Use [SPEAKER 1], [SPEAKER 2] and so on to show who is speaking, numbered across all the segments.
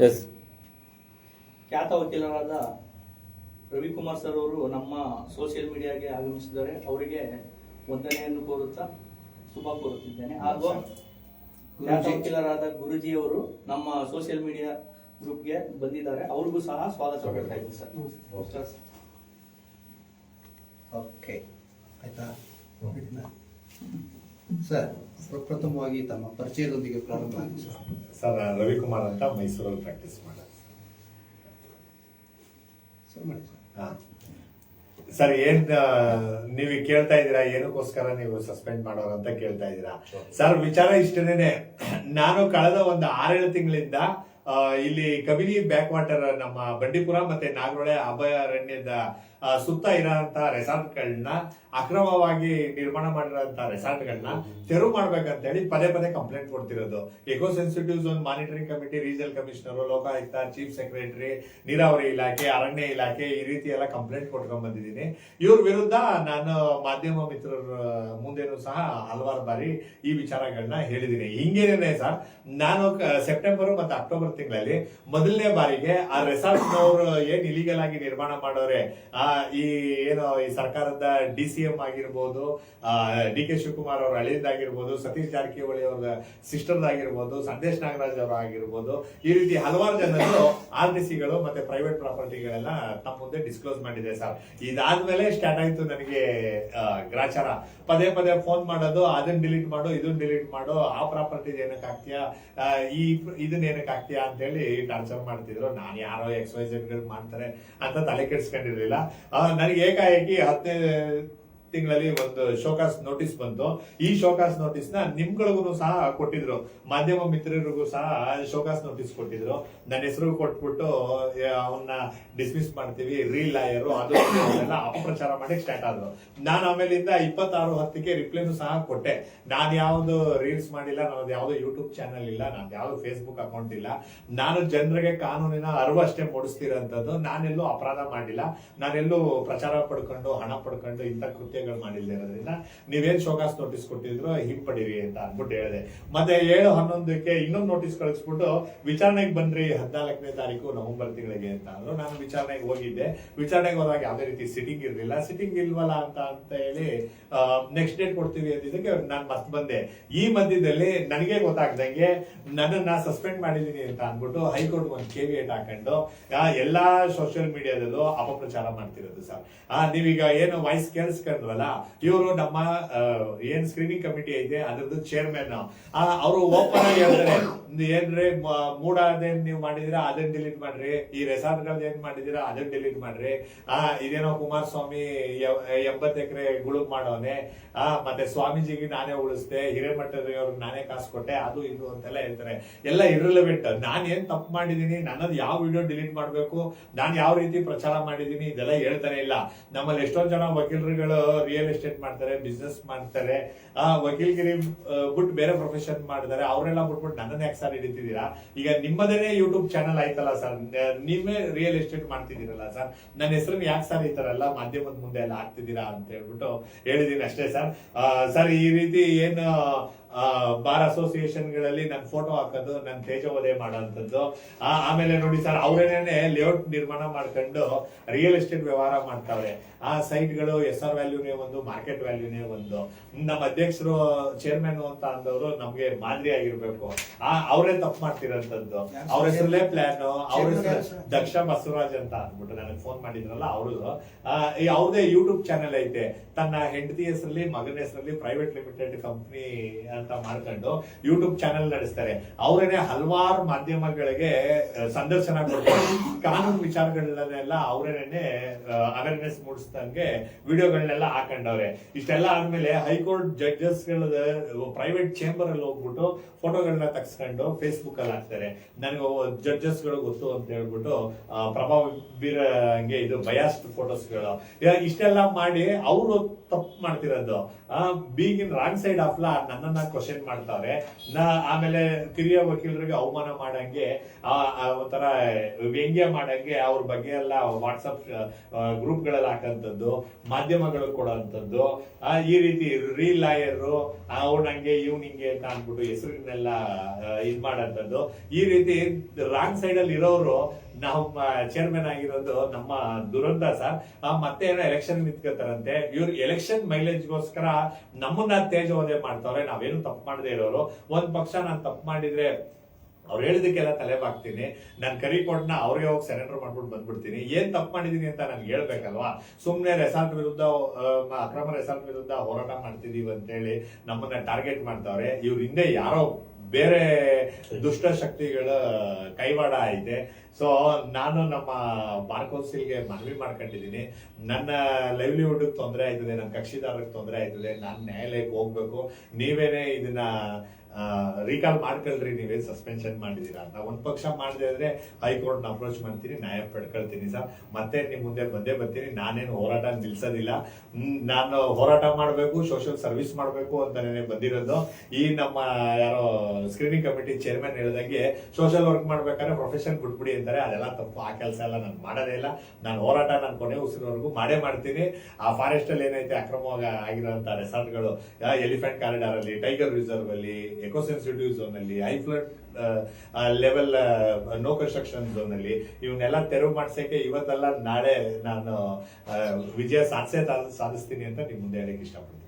[SPEAKER 1] S
[SPEAKER 2] ಖ್ಯಾತ ವಕೀಲರಾದ Ravikumar sir ಅವರು ನಮ್ಮ ಸೋಷಿಯಲ್ ಮೀಡಿಯಾಗೆ ಆಗಮಿಸಿದ್ದಾರೆ. ಅವರಿಗೆ ವಂದನೆಯನ್ನು ಕೋರುತ್ತಾ ಶುಭ ಕೋರುತ್ತಿದ್ದೇನೆ. ಹಾಗೂ ಖ್ಯಾತ ವಕೀಲರಾದ ಗುರುಜಿ ಅವರು ನಮ್ಮ ಸೋಷಿಯಲ್ ಮೀಡಿಯಾ ಗ್ರೂಪ್ಗೆ ಬಂದಿದ್ದಾರೆ. ಅವ್ರಿಗೂ ಸಹ ಸ್ವಾಗತ. ಕೊಡ್ತಾ ಇದ್ದೀನಿ ಸರ್.
[SPEAKER 3] ಓಕೆ. ಆಯ್ತಾ? ಸರ್ ಪ್ರಪ್ರಥಮವಾಗಿ ತಮ್ಮ ಪರಿಚಯದೊಂದಿಗೆ ಪ್ರಾರಂಭ ಆಗಿ ಸರ್.
[SPEAKER 4] ಸರ್ ರವಿಕುಮಾರ್ ಅಂತ ಮೈಸೂರಲ್ಲಿ ಪ್ರಾಕ್ಟೀಸ್ ಮಾಡೋದು.
[SPEAKER 3] ಸರ್ ಮಾಡಿ ಸರ್.
[SPEAKER 4] ಹಾ. ಸರ್ ಏನ್ ನೀವು ಕೇಳ್ತಾ ಇದ್ದೀರಾ ಏನಕ್ಕೋಸ್ಕರ ನೀವು ಸಸ್ಪೆಂಡ್ ಮಾಡೋರು ಅಂತ ಕೇಳ್ತಾ ಇದ್ದೀರಾ? ಸರ್ ವಿಚಾರ ಇಷ್ಟನೇನೆ ನಾನು ಕಳೆದ ಒಂದು ಆರೇಳು ತಿಂಗಳಿಂದ ಇಲ್ಲಿ ಕಬಿನಿ ಬ್ಯಾಕ್ ವಾಟರ್ ನಮ್ಮ ಬಂಡೀಪುರ ಮತ್ತೆ ನಾಗರೋಳೆ ಅಭಯಾರಣ್ಯದ ಸುತ್ತ ಇರೋಂತ ರೆಸಾರ್ಟ್ಗಳನ್ನ ಅಕ್ರಮವಾಗಿ ನಿರ್ಮಾಣ ಮಾಡಿರೋಂತ ರೆಸಾರ್ಟ್ಗಳನ್ನ ತೆರವು ಮಾಡ್ಬೇಕಂತ ಹೇಳಿ ಪದೇ ಪದೇ complaint ಕೊಡ್ತಿರೋದು. Eco sensitive zone monitoring committee regional commissioner Lokayukta chief secretary ನೀರಾವರಿ ಇಲಾಖೆ ಅರಣ್ಯ ಇಲಾಖೆ ಈ ರೀತಿ ಎಲ್ಲ ಕಂಪ್ಲೇಂಟ್ ಕೊಟ್ಕೊಂಡ್ ಬಂದಿದ್ದೀನಿ. ಇವ್ರ ವಿರುದ್ಧ ನಾನು ಮಾಧ್ಯಮ ಮಿತ್ರರ ಮುಂದೆನೂ ಸಹ ಹಲವಾರು ಬಾರಿ ಈ ವಿಚಾರಗಳನ್ನ ಹೇಳಿದ್ದೀನಿ. ಹಿಂಗೇನೆ ಸರ್ ನಾನು ಸೆಪ್ಟೆಂಬರ್ ಮತ್ತು ಅಕ್ಟೋಬರ್ ತಿಂಗಳಲ್ಲಿ ಮೊದಲನೇ ಬಾರಿಗೆ ಆ ರೆಸಾರ್ಟ್ನವರು ಏನ್ ಇಲಿಗಲ್ ಆಗಿ ನಿರ್ಮಾಣ ಮಾಡೋರೆ ಆ ಈ ಏನು, ಈ ಸರ್ಕಾರದ ಡಿ ಸಿ ಎಂ ಆಗಿರ್ಬೋದು ಡಿ ಕೆ ಶಿವಕುಮಾರ್ ಅವ್ರ ಹಳೆಯದಾಗಿರ್ಬೋದು ಸತೀಶ್ ಜಾರಕಿಹೊಳಿ ಅವ್ರ ಸಿಸ್ಟರ್ ಆಗಿರ್ಬೋದು ಸಂದೇಶ್ ನಾಗರಾಜ್ ಅವರು ಆಗಿರ್ಬೋದು, ಈ ರೀತಿ ಹಲವಾರು ಜನರು ಆರ್ ಡಿ ಸಿಗಳು ಮತ್ತೆ ಪ್ರೈವೇಟ್ ಪ್ರಾಪರ್ಟಿಗಳೆಲ್ಲ ತಮ್ಮ ಮುಂದೆ ಡಿಸ್ಕ್ಲೋಸ್ ಮಾಡಿದೆ ಸರ್. ಇದಾದ್ಮೇಲೆ ಸ್ಟಾರ್ಟ್ ಆಯ್ತು ನನಗೆ ಗ್ರಾಚಾರ. ಪದೇ ಪದೇ ಫೋನ್ ಮಾಡೋದು ಅದನ್ನ ಡಿಲೀಟ್ ಮಾಡು ಇದನ್ನ ಡಿಲೀಟ್ ಮಾಡು, ಆ ಪ್ರಾಪರ್ಟಿ ಏನಕ್ಕೆ ಹಾಕ್ತೀಯಾ ಈ ಇದನ್ನ ಏನಕ್ಕೆ ಹಾಕ್ತೀಯಾ ಅಂತ ಹೇಳಿ ಟಾರ್ಚರ್ ಮಾಡ್ತಿದ್ರು. ನಾನು ಯಾರೋ ಎಕ್ಸ್ಗಳು ಮಾಡ್ತಾರೆ ಅಂತ ತಲೆ ಕೆಡಿಸ್ಕೊಂಡಿರ್ಲಿಲ್ಲ. ನನಗೆ ಏಕಾಏಕಿ ಹತ್ತನೇ ತಿಂಗಳಲ್ಲಿ ಒಂದು ಶೋಕಾಸ್ ನೋಟಿಸ್ ಬಂತು. ಈ ಶೋಕಾಸ್ ನೋಟಿಸ್ನ ನಿಮ್ಗಳಿಗೂ ಸಹ ಕೊಟ್ಟಿದ್ರು. ಮಾಧ್ಯಮ ಮಿತ್ರರಿಗೂ ಸಹ ಶೋಕಾಸ್ ನೋಟಿಸ್ ಕೊಟ್ಟಿದ್ರು. ನನ್ನ ಹೆಸರು ಕೊಟ್ಬಿಟ್ಟು ಅವನ್ನ ಡಿಸ್ಮಿಸ್ ಮಾಡ್ತೀವಿ ರೀಲ್ ಲಾಯರು ಅದು ಎಲ್ಲ ಅಪಪ್ರಚಾರ ಮಾಡಿ ಸ್ಟಾರ್ಟ್ ಆದ್ರು. ನಾನು ಆಮೇಲಿಂದ ಇಪ್ಪತ್ತಾರು ಹತ್ತಕ್ಕೆ ರಿಪ್ಲೈನು ಸಹ ಕೊಟ್ಟೆ. ನಾನು ಯಾವ್ದು ರೀಲ್ಸ್ ಮಾಡಿಲ್ಲ, ನಾನು ಯಾವ್ದು ಯೂಟ್ಯೂಬ್ ಚಾನಲ್ ಇಲ್ಲ, ನಾನು ಯಾವ್ದು ಫೇಸ್ಬುಕ್ ಅಕೌಂಟ್ ಇಲ್ಲ. ನಾನು ಜನರಿಗೆ ಕಾನೂನಿನ ಅರಿವು ಅಷ್ಟೇ ಮೂಡಿಸ್ತಿರೋಂಥದ್ದು ನಾನೆಲ್ಲೂ ಅಪರಾಧ ಮಾಡಿಲ್ಲ. ನಾನೆಲ್ಲೂ ಪ್ರಚಾರ ಪಡ್ಕೊಂಡು, ಹಣ ಪಡ್ಕೊಂಡು ಇಂಥ ಕೃತ್ಯಗಳು ಮಾಡಿಲ್ಲದೆ ಇರೋದ್ರಿಂದ ನೀವೇನು ಶೋಕಾಸ್ ನೋಟಿಸ್ ಕೊಟ್ಟಿದ್ರು ಹಿಂಪಡೀರಿ ಅಂತ ಅಂದ್ಬಿಟ್ಟು ಹೇಳಿದೆ. ಮತ್ತೆ ಏಳು ಹನ್ನೊಂದಕ್ಕೆ ಇನ್ನೊಂದು ನೋಟಿಸ್ ಕಳಿಸ್ಬಿಟ್ಟು ವಿಚಾರಣೆಗೆ ಬಂದ್ರಿ ಹದಿನಾಲ್ಕನೇ ತಾರೀಕು ನವೆಂಬರ್ ತಿಂಗಳಿಗೆ ಅಂತ ಅಂದ್ರು. ನಾನು ವಿಚಾರಣೆಗೆ ಹೋಗಿದ್ದೆ. ವಿಚಾರಣೆಗೆ ಹೋದಾಗ ಯಾವುದೇ ರೀತಿ ಸಿಟ್ಟಿಂಗ್ ಇರಲಿಲ್ಲ. ಸಿಟ್ಟಿಂಗ್ ಇಲ್ವಲ್ಲ ಅಂತ ಅಂತ ಹೇಳಿ ನೆಕ್ಸ್ಟ್ ಡೇಟ್ ಕೊಡ್ತೀವಿ ಅಂದಿದ್ದಕ್ಕೆ ನಾನು ಮತ್ತೆ ಬಂದೆ. ಈ ಮಧ್ಯದಲ್ಲಿ ನನಗೆ ಗೊತ್ತಾಗ್ದಂಗೆ ನನ್ನನ್ನ ಸಸ್ಪೆಂಡ್ ಮಾಡಿದ್ದೀನಿ ಅಂತ ಅಂದ್ಬಿಟ್ಟು ಹೈಕೋರ್ಟ್ ಒಂದು ಕೇವಿಯೇಟ್ ಹಾಕೊಂಡು ಆ, ಎಲ್ಲಾ ಸೋಷಿಯಲ್ ಮೀಡಿಯಾದಲ್ಲೂ ಅಪಪ್ರಚಾರ ಮಾಡ್ತಿರೋದು ಸರ್. ಆ ನೀವೀಗ ಏನು ವಾಯ್ಸ್ ಕೇಳಿಸ್ಕೊಂಡ್ರಲ್ಲ ಇವರು ನಮ್ಮ ಏನ್ ಸ್ಕ್ರೀನಿಂಗ್ ಕಮಿಟಿ ಐತೆ ಅದರದ್ದು ಚೇರ್ಮನ್ ಅವರು ಓಪನ್ ಆಗಿ ಹೇಳ್ತಾರೆ ಏನ್ರಿ ಮೂಡ ಅದೇನ್ ನೀವು ಮಾಡಿದಿರಾ ಅದನ್ನ ಡಿಲೀಟ್ ಮಾಡ್ರಿ. ಈ ರೆಸಾರ್ಟ್ ಗಳ್ ಏನ್ ಮಾಡಿದಿರಾ ಅದನ್ನ ಡಿಲೀಟ್ ಮಾಡ್ರಿ. ಆ, ಇದೇನೋ ಕುಮಾರಸ್ವಾಮಿ ಎಂಬತ್ ಎಕರೆ ಗುಳುಗ್ ಮಾಡೋನೆ. ಆ, ಮತ್ತೆ ಸ್ವಾಮೀಜಿಗೆ ನಾನೇ ಉಳಿಸ್ದೆ, ಹಿರೇಮಠದವ್ರಿಗೆ ನಾನೇ ಕಾಸು ಕೊಟ್ಟೆ, ಅದು ಇದು ಅಂತೆಲ್ಲ ಹೇಳ್ತಾರೆ. ಎಲ್ಲ ಇರ್ರಿಲೆವೆಂಟ್ ನಾನ್ ಏನ್ ತಪ್ಪು ಮಾಡಿದೀನಿ, ನನ್ನದು ಯಾವ ವಿಡಿಯೋ ಡಿಲೀಟ್ ಮಾಡ್ಬೇಕು, ನಾನ್ ಯಾವ ರೀತಿ ಪ್ರಚಾರ ಮಾಡಿದೀನಿ, ಇದೆಲ್ಲ ಹೇಳ್ತಾನೆ ಇಲ್ಲ. ನಮ್ಮಲ್ಲಿ ಎಷ್ಟೊಂದ್ ಜನ ವಕೀಲರುಗಳು ರಿಯಲ್ ಎಸ್ಟೇಟ್ ಮಾಡ್ತಾರೆ ಬಿಸ್ನೆಸ್ ಮಾಡ್ತಾರೆ. ಆ, ವಕೀಲ್ಗಿರಿ ಬಿಟ್ಟು ಬೇರೆ ಪ್ರೊಫೆಷನ್ ಮಾಡಿದ್ದಾರೆ ಅವರೆಲ್ಲ ಬಿಟ್ಬಿಟ್ಟು ನನ್ನನ್ನೇ ಸರ್ ಹಿಡಿತಿದ್ದೀರಾ ಈಗ ನಿಮ್ಮದೇ ಯೂಟ್ಯೂಬ್ ಚಾನಲ್ ಆಯ್ತಲ್ಲ ಸರ್. ನೀವೇ ರಿಯಲ್ ಎಸ್ಟೇಟ್ ಮಾಡ್ತಿದ್ದೀರಲ್ಲ ಸರ್. ನನ್ನ ಹೆಸರನ್ನ ಯಾಕೆ ಸರ್ ಈ ತರ ಎಲ್ಲ ಮಾಧ್ಯಮದ ಮುಂದೆ ಎಲ್ಲ ಹಾಕ್ತಿದ್ದೀರಾ ಅಂತ ಹೇಳ್ಬಿಟ್ಟು ಹೇಳಿದೀನಿ ಅಷ್ಟೇ ಸರ್. ಸರ್ ಈ ರೀತಿ ಏನು ಬಾರ್ ಅಸೋಸಿಯೇಷನ್ಗಳಲ್ಲಿ ನನ್ ಫೋಟೋ ಹಾಕೋದು ನನ್ ತೇಜೋವಧೆ ಮಾಡೋಂಥದ್ದು. ಆ, ಆಮೇಲೆ ನೋಡಿ ಸರ್ ಅವರೇನೆ ಲೇಔಟ್ ನಿರ್ಮಾಣ ಮಾಡ್ಕೊಂಡು ರಿಯಲ್ ಎಸ್ಟೇಟ್ ವ್ಯವಹಾರ ಮಾಡ್ತಾವ್ರೆ. ಆ ಸೈಟ್ಗಳು ಎಸ್ ಆರ್ ವ್ಯಾಲ್ಯೂನೇ ಒಂದು ಮಾರ್ಕೆಟ್ ವ್ಯಾಲ್ಯೂನೇ ಒಂದು. ನಮ್ಮ ಅಧ್ಯಕ್ಷರು ಚೇರ್ಮನ್ ಅಂತ ಅಂದವರು ನಮ್ಗೆ ಮಾದರಿ ಆಗಿರ್ಬೇಕು. ಆ ಅವರೇ ತಪ್ಪು ಮಾಡ್ತಿರೋಂಥದ್ದು. ಅವ್ರ ಹೆಸರಲ್ಲೇ ಪ್ಲಾನ್ ಅವ್ರ ಹೆಸರು ದಕ್ಷ ಬಸವರಾಜ್ ಅಂತ ಅಂದ್ಬಿಟ್ಟು ನನಗೆ ಫೋನ್ ಮಾಡಿದ್ರಲ್ಲ ಅವರು ಯಾವುದೇ ಯೂಟ್ಯೂಬ್ ಚಾನೆಲ್ ಐತೆ. ತನ್ನ ಹೆಂಡತಿ ಹೆಸರಲ್ಲಿ ಮಗನ ಹೆಸರಲ್ಲಿ ಪ್ರೈವೇಟ್ ಲಿಮಿಟೆಡ್ ಕಂಪ್ನಿ ಅಂತ ಮಾಡ್ಕೊಂಡು ಯೂಟ್ಯೂಬ್ ಚಾನೆಲ್ ನಡೆಸ್ತಾರೆ. ಅವರೇನೆ ಹಲವಾರು ಮಾಧ್ಯಮಗಳಿಗೆ ಸಂದರ್ಶನ ಕೊಡ್ತಾರೆ. ಕಾನೂನು ವಿಚಾರಗಳನ್ನೆಲ್ಲ ಅವರೇನೆ ಅವೇರ್ನೆಸ್ ಮೂಡಿಸ್ದಂಗೆ ವಿಡಿಯೋಗಳನ್ನೆಲ್ಲ ಹಾಕೊಂಡವ್ರೆ. ಇಷ್ಟೆಲ್ಲ ಆದ್ಮೇಲೆ ಹೈಕೋರ್ಟ್ ಜಡ್ಜಸ್ ಪ್ರೈವೇಟ್ ಚೇಂಬರ್ ಅಲ್ಲಿ ಹೋಗ್ಬಿಟ್ಟು ಫೋಟೋಗಳನ್ನ ತಗ್ಸ್ಕೊಂಡು ಫೇಸ್ಬುಕ್ ಅಲ್ಲಿ ಹಾಕ್ತಾರೆ. ನನಗೆ ಜಡ್ಜಸ್ಗಳು ಗೊತ್ತು ಅಂತ ಹೇಳ್ಬಿಟ್ಟು ಪ್ರಭಾವ ಬೀರಂಗೆ ಇದು ಬಯಾಸ್ಡ್ ಫೋಟೋಸ್ಗಳು ಇಷ್ಟೆಲ್ಲ ಮಾಡಿ ಅವರು ತಪ್ಪು ಮಾಡ್ತಿರೋದು. Being in wrong side of law ನನ್ನನ್ನ ಕ್ವಶನ್ ಮಾಡ್ತಾರೆ. ನಾ ಆಮೇಲೆ ಕಿರಿಯ ವಕೀಲರಿಗೆ ಅವಮಾನ ಮಾಡಂಗೆ ಒಂಥರ ವ್ಯಂಗ್ಯ ಮಾಡಂಗೆ ಅವ್ರ ಬಗ್ಗೆ ಎಲ್ಲ ವಾಟ್ಸಪ್ ಗ್ರೂಪ್ಗಳಲ್ಲಿ ಹಾಕಂಥದ್ದು ಮಾಧ್ಯಮಗಳು ಕೊಡೋಂಥದ್ದು ಈ ರೀತಿ ರೀ ಲಾಯರು ಅವ್ನ ಹಂಗೆ, ಇವ್ನು ಹಿಂಗೆ ಅಂತ ಅಂದ್ಬಿಟ್ಟು ಹೆಸರಿನೆಲ್ಲ ಇದು ಮಾಡೋಂಥದ್ದು ಈ ರೀತಿ ರಾಂಗ್ ಸೈಡ್ ಅಲ್ಲಿ ಇರೋರು ನಾವು ಚೇರ್ಮನ್ ಆಗಿರೋದು ನಮ್ಮ ಆ, ಮತ್ತೆ ಏನೋ ಎಲೆಕ್ಷನ್ ನಿಂತ್ಕೋತಾರಂತೆ ಇವ್ರು ಎಲೆಕ್ಷನ್ ಮೈಲೇಜ್ಗೋಸ್ಕರ ನಮ್ಮನ್ನ ತೇಜೋವಧೆ ಮಾಡ್ತಾವ್ರೆ. ನಾವೇನು ತಪ್ಪು ಮಾಡದೆ ಇರೋರು. ಒಂದ್ ಪಕ್ಷ ನಾನು ತಪ್ಪು ಮಾಡಿದ್ರೆ ಅವ್ರು ಹೇಳಿದಕ್ಕೆಲ್ಲ ತಲೆ ಬಾಗ್ತೀನಿ. ನಾನು ಕರಿ ಕೊಟ್ಟನ ಅವ್ರಿಗೆ ಹೋಗಿ ಸರೆಂಡರ್ ಮಾಡ್ಬಿಟ್ಟು ಬಂದ್ಬಿಡ್ತೀನಿ. ಏನ್ ತಪ್ಪು ಮಾಡಿದೀನಿ ಅಂತ ನನ್ಗೆ ಹೇಳ್ಬೇಕಲ್ವಾ? ಸುಮ್ಮನೆ ರೆಸಾರ್ಟ್ ವಿರುದ್ಧ ಅಕ್ರಮ ರೆಸಾರ್ಟ್ ವಿರುದ್ಧ ಹೋರಾಟ ಮಾಡ್ತಿದೀವಿ ಅಂತೇಳಿ ನಮ್ಮನ್ನ ಟಾರ್ಗೆಟ್ ಮಾಡ್ತಾವ್ರೆ. ಇವ್ರ ಹಿಂದೆ ಯಾರೋ ಬೇರೆ ದುಷ್ಟ ಶಕ್ತಿಗಳ ಕೈವಾಡ ಐತೆ. ಸೊ ನಾನು ನಮ್ಮ ಮಾರ್ಕೋಸಿಲ್ಗೆ ಮನವಿ ಮಾಡ್ಕೊಂಡಿದ್ದೀನಿ. ನನ್ನ ಲೈವ್ಲಿಹುಡ್ ತೊಂದರೆ ಆಯ್ತದೆ, ನನ್ನ ಕಕ್ಷಿದಾರರಿಗೆ ತೊಂದರೆ ಆಯ್ತದೆ, ನಾನು ನ್ಯಾಯಾಲಯಕ್ಕೆ ಹೋಗ್ಬೇಕು. ನೀವೇನೆ ಇದನ್ನ ರೀಕಾಲ್ ಮಾಡ್ಕೊಳ್ರಿ, ನೀವೇ ಸಸ್ಪೆನ್ಷನ್ ಮಾಡಿದ್ದೀರಾ ಅಂತ. ಒಂದು ಪಕ್ಷ ಮಾಡದೆ ಇದ್ರೆ ಹೈಕೋರ್ಟ್ನ ಅಪ್ರೋಚ್ ಮಾಡ್ತೀನಿ, ನ್ಯಾಯ ಪಡ್ಕೊಳ್ತೀನಿ ಸರ್. ಮತ್ತೆ ನಿಮ್ಮ ಮುಂದೆ ಬಂದೇ ಬರ್ತೀನಿ. ನಾನೇನು ಹೋರಾಟ ನಿಲ್ಸೋದಿಲ್ಲ. ನಾನು ಹೋರಾಟ ಮಾಡಬೇಕು ಸೋಷಿಯಲ್ ಸರ್ವಿಸ್ ಮಾಡಬೇಕು ಅಂತಾನೆ ಬಂದಿರೋದು. ಈ ನಮ್ಮ, ಯಾರೋ ಸ್ಕ್ರೀನಿಂಗ್ ಕಮಿಟಿ ಚೇರ್ಮನ್ ಹೇಳಿದಂಗೆ ಸೋಷಿಯಲ್ ವರ್ಕ್ ಮಾಡ್ಬೇಕಾದ್ರೆ ಪ್ರೊಫೆಷನ್ ಬಿಟ್ಬಿಡಿ ಅಂತಾರೆ ಅದೆಲ್ಲ ತಪ್ಪು, ಆ ಕೆಲಸ ಎಲ್ಲ ನಾನು ಮಾಡೋದೇ ಇಲ್ಲ. ನಾನು ಹೋರಾಟ ನಾನು ಕೊನೆ ಉಸಿರೋವರೆಗೂ ಮಾಡೇ ಮಾಡ್ತೀನಿ. ಆ ಫಾರೆಸ್ಟ್ ಅಲ್ಲಿ ಏನೈತೆ ಅಕ್ರಮವಾಗಿ ಆಗಿರೋಂಥ ರೆಸಾರ್ಟ್ಗಳು ಎಲಿಫೆಂಟ್ ಕಾರಿಡಾರ್ ಅಲ್ಲಿ ಟೈಗರ್ ರಿಸರ್ವ್ ಅಲ್ಲಿ ಎಕೋ ಸೆನ್ಸಿಟಿವ್ ಝೋನ್ ಅಲ್ಲಿ high flood level no construction ಅಲ್ಲಿ, ಇವನ್ನೆಲ್ಲ ತೆರವು ಮಾಡ್ಸಕ್ಕೆ ಇವತ್ತೆಲ್ಲ ನಾಳೆ ನಾನು ವಿಜಯ ಸಾಧಿಸೇ ಸಾಧಿಸ್ತೀನಿ ಅಂತ ನಿಮ್ ಮುಂದೆ ಹೇಳಕ್ಕೆ ಇಷ್ಟಪಡ್ತೀನಿ.